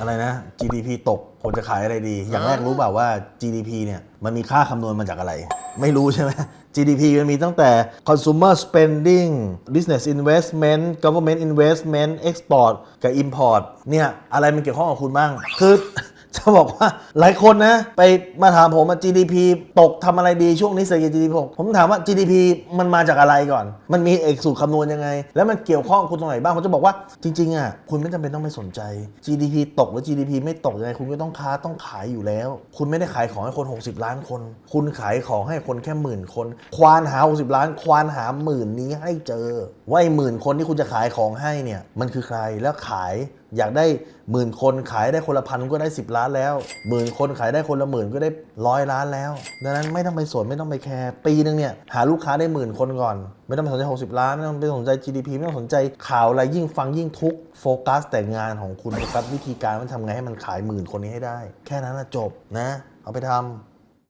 อะไรนะ GDP ตกคนจะขายอะไรดี อย่างแรกรู้เปล่าว่า GDP เนี่ยมันมีค่าคำนวณมาจากอะไร ไม่รู้ใช่ไหม GDP มันมีตั้งแต่ consumer spending business investment government investment export กับ import เนี่ยอะไรมันเกี่ยวข้องกับคุณบ้างคือ จะบอกว่าหลายคนนะ ไปมาถามผมว่า GDP ตกทำอะไรดีช่วงนี้เศรษฐกิจ GDP ตกผมถามว่า GDP มันมาจากอะไรก่อน มันมีเอกสูตรคำนวณยังไง แล้วมันเกี่ยวข้องคุณตรงไหนบ้างผมจะบอกว่าจริงๆอะคุณไม่จำเป็นต้องไปสนใจ GDP ตกหรือ GDP ไม่ตกยังไงคุณก็ต้องค้าต้องขายอยู่แล้ว คุณไม่ได้ขายของให้คน 60 ล้านคน คุณขายของให้คนแค่หมื่นคน ควานหา 60 ล้าน ควานหาหมื่นนี้ให้เจอ ว่าไอ้หมื่นคนที่คุณจะขายของให้เนี่ยมันคือใครแล้วขายอยากได้หมื่นคนขายได้คนละพันก็ได้ 10 ล้านแล้วหมื่นคนขายได้คนละหมื่นก็ได้ร้อยล้านแล้ว ดังนั้นไม่ต้องไปสนไม่ต้องไปแคร์ปีนึงเนี่ยหาลูกค้าได้หมื่นคนก่อน ไม่ต้องไปสนใจ 60 ล้าน ไม่ต้องไปสนใจ GDP ไม่ต้องสนใจข่าวอะไรยิ่งฟังยิ่งทุกโฟกัสแต่งานของคุณโฟกัสวิธีการว่าทำไงให้มันขายหมื่นคนนี้ให้ได้ แค่นั้นนะจบนะ เอาไปทำ